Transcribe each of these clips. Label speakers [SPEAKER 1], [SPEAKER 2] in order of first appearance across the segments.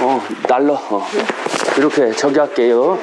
[SPEAKER 1] 어, 날러. 어. 이렇게 저기 할게요.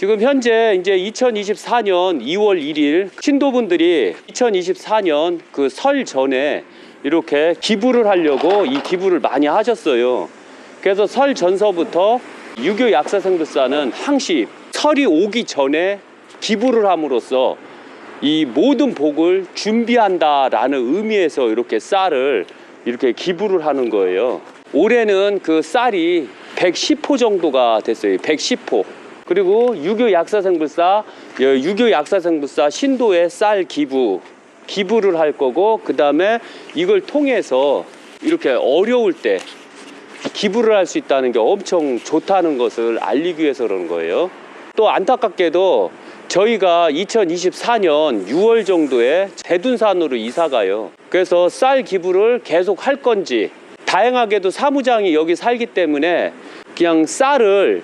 [SPEAKER 1] 지금 현재 이제 2024년 2월 1일 신도분들이 2024년 그 설 전에 이렇게 기부를 하려고 이 기부를 많이 하셨어요. 그래서 설 전서부터 유교 약사생불사는 항시 설이 오기 전에 기부를 함으로써 이 모든 복을 준비한다라는 의미에서 이렇게 쌀을 이렇게 기부를 하는 거예요. 올해는 그 쌀이 110호 정도가 됐어요. 110호. 그리고 유교 약사생불사, 여- 유교 약사생불사 신도의 쌀 기부, 기부를 할 거고, 그 다음에 이걸 통해서 이렇게 어려울 때 기부를 할 수 있다는 게 엄청 좋다는 것을 알리기 위해서 그러는 거예요. 또 안타깝게도 저희가 2024년 6월 정도에 대둔산으로 이사 가요. 그래서 쌀 기부를 계속 할 건지 다행하게도 사무장이 여기 살기 때문에 그냥 쌀을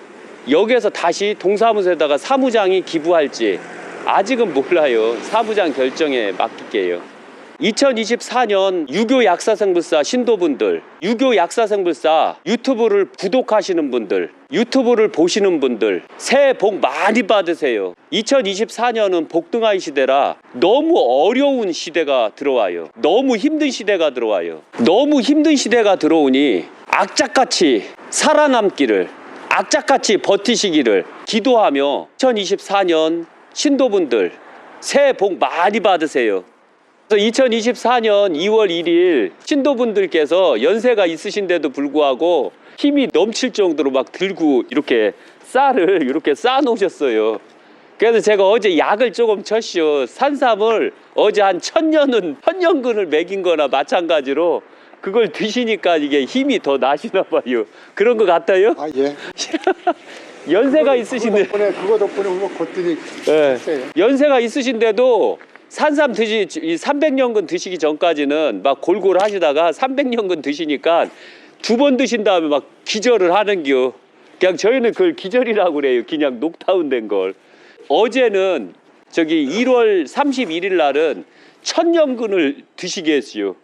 [SPEAKER 1] 여기에서 다시 동사무소에다가 사무장이 기부할지 아직은 몰라요. 사무장 결정에 맡길게요. 2024년 유교 약사생불사 신도분들, 유교 약사생불사 유튜브를 구독하시는 분들, 유튜브를 보시는 분들, 새해 복 많이 받으세요. 2024년은 복등아이 시대라 너무 어려운 시대가 들어와요. 너무 힘든 시대가 들어와요. 너무 힘든 시대가 들어오니 악착같이 살아남기를, 악착같이 버티시기를 기도하며 2024년 신도분들 새해 복 많이 받으세요. 그래서 2024년 2월 1일 신도분들께서 연세가 있으신데도 불구하고 힘이 넘칠 정도로 막 들고 이렇게 쌀을 이렇게 쌓아 놓으셨어요. 그래서 제가 어제 약을 조금 쳤시오. 산삼을 어제 한 천년은 천년근을 먹인 거나 마찬가지로 그걸 드시니까 이게 힘이 더 나시나 봐요. 그런 것 같아요?
[SPEAKER 2] 아 예.
[SPEAKER 1] 연세가
[SPEAKER 2] 그거
[SPEAKER 1] 있으신데
[SPEAKER 2] 덕분에 그거 덕분에 우리가 걷더니
[SPEAKER 1] 예. 연세가 있으신데도 산삼 드시 이 300년근 드시기 전까지는 막 골고루 하시다가 300년근 드시니까 두 번 드신 다음에 막 기절을 하는겨. 그냥 저희는 그걸 기절이라고 그래요. 그냥 녹다운 된 걸. 어제는 저기 1월 31일 날은 천년근을 드시게 했어요.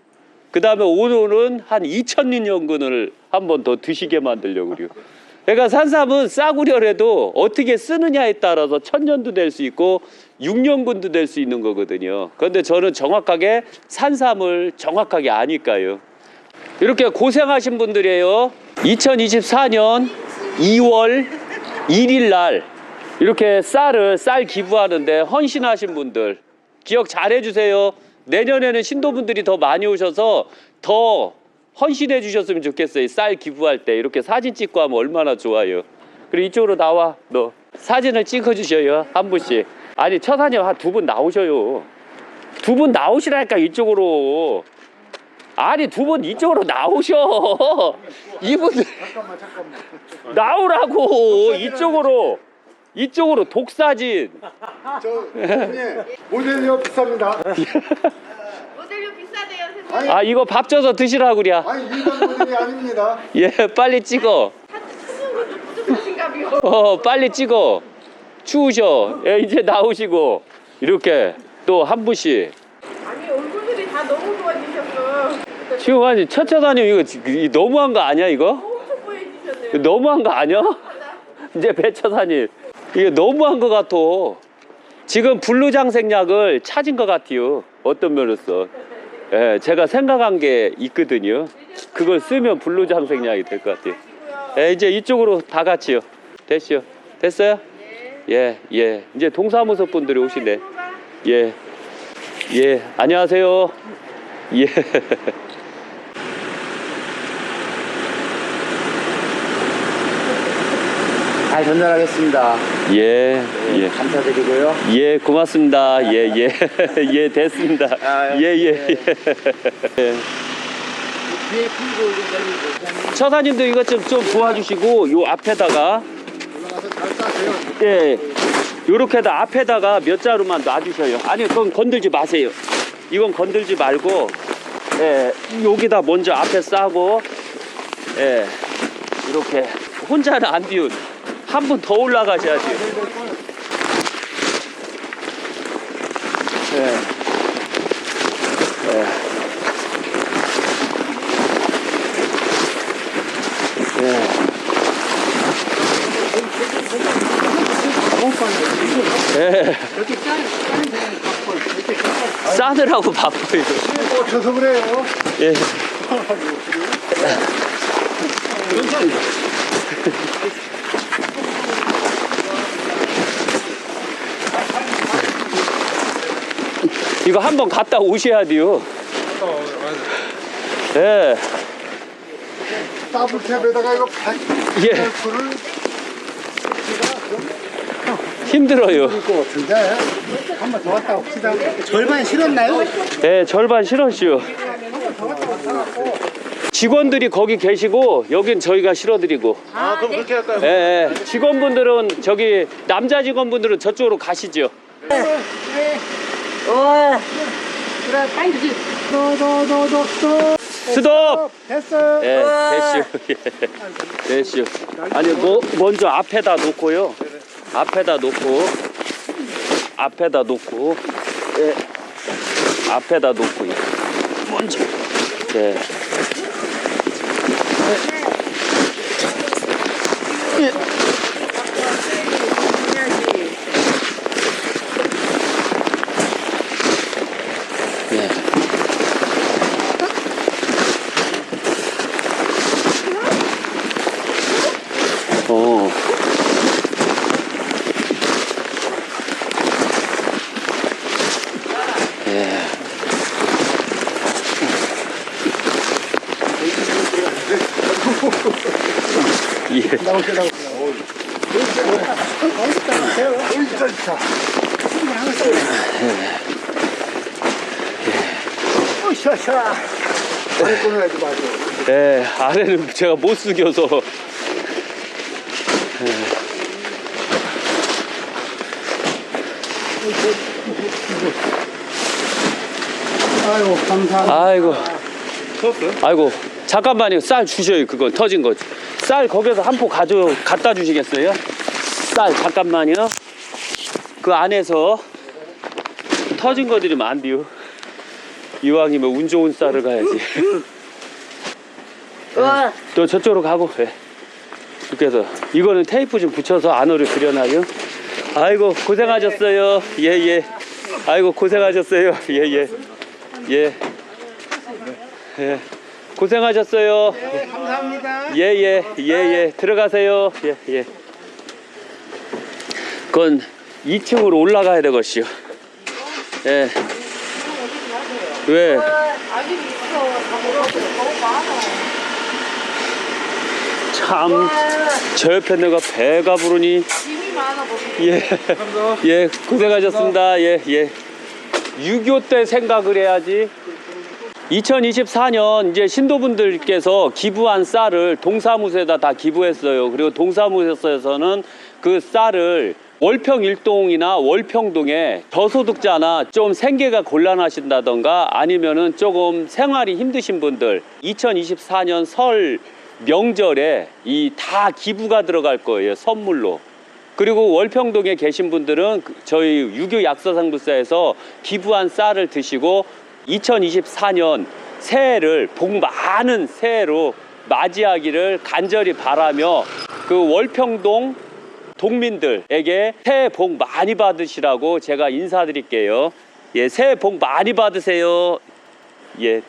[SPEAKER 1] 그 다음에 오늘은 한 2천년근을 한 번 더 드시게 만들려고 그래요. 그러니까 산삼은 싸구려라도 어떻게 쓰느냐에 따라서 천년도 될 수 있고 6년근도 될 수 있는 거거든요. 그런데 저는 정확하게 산삼을 정확하게 아니까요. 이렇게 고생하신 분들이에요. 2024년 2월 1일 날 이렇게 쌀을 쌀 기부하는데 헌신하신 분들 기억 잘 해주세요. 내년에는 신도분들이 더 많이 오셔서 더 헌신해 주셨으면 좋겠어요. 쌀 기부할 때 이렇게 사진 찍고 하면 얼마나 좋아요. 그리고 이쪽으로 나와 너 사진을 찍어 주셔요 한 분씩. 아니 처사님 한 두 분 나오셔요. 두 분 나오시라니까 이쪽으로. 아니 두 분 이쪽으로 나오셔. 이분들
[SPEAKER 2] 잠깐만 잠깐만.
[SPEAKER 1] 나오라고 이쪽으로 이쪽으로 독사진
[SPEAKER 2] 저 형님 모델료 비쌉니다.
[SPEAKER 3] 모델료 비싸대요, 선생님.
[SPEAKER 2] 아니
[SPEAKER 1] 아 이거 밥 줘서 드시라고 그래
[SPEAKER 2] 아니 일반 모델이 아닙니다.
[SPEAKER 1] 예 빨리 찍어? 어 빨리 찍어 추우셔 예 이제 나오시고 이렇게 또 한 분씩
[SPEAKER 3] 아니, 얼굴들이 다 너무 좋아지셨어.
[SPEAKER 1] 지금 아니 차차다님 이거 지- 이 너무한 거 아니야 이거
[SPEAKER 3] 엄청 보여지셨네요.
[SPEAKER 1] 이거 너무한 거 아니야 이제 배차사님 이게 너무한 거 같아 지금 블루장생약을 찾은 것 같아요 어떤 면으로서 예 제가 생각한 게 있거든요 그걸 쓰면 블루장생약이 될 것 같아요 예, 이제 이쪽으로 다 같이요. 됐어요. 됐어요? 예, 예. 이제 동사무소 분들이 오시네. 예. 예. 안녕하세요. 예.
[SPEAKER 4] 잘 전달하겠습니다.
[SPEAKER 1] 예. 예.
[SPEAKER 4] 감사드리고요.
[SPEAKER 1] 예, 고맙습니다. 예, 예. 예, 됐습니다.
[SPEAKER 4] 아,
[SPEAKER 1] 예, 예. 예. 예.
[SPEAKER 4] 뒤에 풀고 이거
[SPEAKER 1] 처사님도 이것 좀, 좀 도와주시고, 요 앞에다가,
[SPEAKER 2] 올라가서 잘 싸세요.
[SPEAKER 1] 예. 요렇게다 앞에다가 몇 자루만 놔주셔요. 아니, 그건 건들지 마세요. 이건 건들지 말고, 예, 여기다 먼저 앞에 싸고, 예, 이렇게 혼자는 안 비운 한 분 더 올라가셔야지. 예. 예. 예.
[SPEAKER 2] 이렇게.
[SPEAKER 1] 싸느라고 바빠요.
[SPEAKER 2] 꽂혀서 그래요.
[SPEAKER 1] 예. 이거 한번 갔다 오셔야 돼요. 예.
[SPEAKER 2] 더블캡에다가 이거 100
[SPEAKER 1] 예. 힘들어요.
[SPEAKER 2] 것 같은데 한번 더 왔다 옵시다.
[SPEAKER 4] 절반 실었나요?
[SPEAKER 1] 예, 절반 실었슈. 직원들이 거기 계시고 여긴 저희가 실어드리고.
[SPEAKER 4] 아, 그럼 그렇게 할까요?
[SPEAKER 1] 예, 예. 직원분들은 저기 남자 직원분들은 저쪽으로 가시죠.
[SPEAKER 4] 그래, 빨리 주지.
[SPEAKER 2] 너너너너
[SPEAKER 1] 스톱.
[SPEAKER 2] 됐어.
[SPEAKER 1] 예, 됐슈. 예, 됐슈. 아니, 뭐 먼저 앞에다 놓고요. 앞에다 놓고 앞에다 놓고 예. 앞에다 놓고요. 먼저. 예. 예.
[SPEAKER 2] 나오세요 나오세요.
[SPEAKER 1] 예, 아래는 제가 못 숙여서.
[SPEAKER 2] 아이고 감사합니다.
[SPEAKER 1] 아이고. 아이고. 잠깐만요. 쌀 주셔요. 그건 터진 거. 쌀 거기서 한 포 가져 갖다 주시겠어요? 쌀 잠깐만요. 그 안에서 터진 거들이면 안 돼요. 이왕이면 운 좋은 쌀을 가야지. 또 저쪽으로 가고. 예. 이렇게 해서 이거는 테이프 좀 붙여서 안으로 들여놔요. 아이고 고생하셨어요. 예 예. 아이고 고생하셨어요. 예 예. 예. 예. 고생하셨어요.
[SPEAKER 4] 감사합니다.
[SPEAKER 1] 예 예 예 예 들어가세요. 예 예. 그건 2층으로 올라가야 되겠시요. 예. 왜? 참, 저 옆에 내가 배가 부르니. 예. 예, 고생하셨습니다. 예, 예. 6.25 때 생각을 해야지. 2024년 이제 신도분들께서 기부한 쌀을 동사무소에다 다 기부했어요. 그리고 동사무소에서는 그 쌀을 월평 일동이나 월평동에 저소득자나 좀 생계가 곤란하신다던가 아니면은 조금 생활이 힘드신 분들 2024년 설 명절에 이 다 기부가 들어갈 거예요. 선물로. 그리고 월평동에 계신 분들은 그- 저희 유교 약사상부사에서 기부한 쌀을 드시고 2024년 새해를 복 많은 새해로 맞이하기를 간절히 바라며 그 월평동 동민들에게 새해 복 많이 받으시라고 제가 인사드릴게요. 예, 새해 복 많이 받으세요. 예.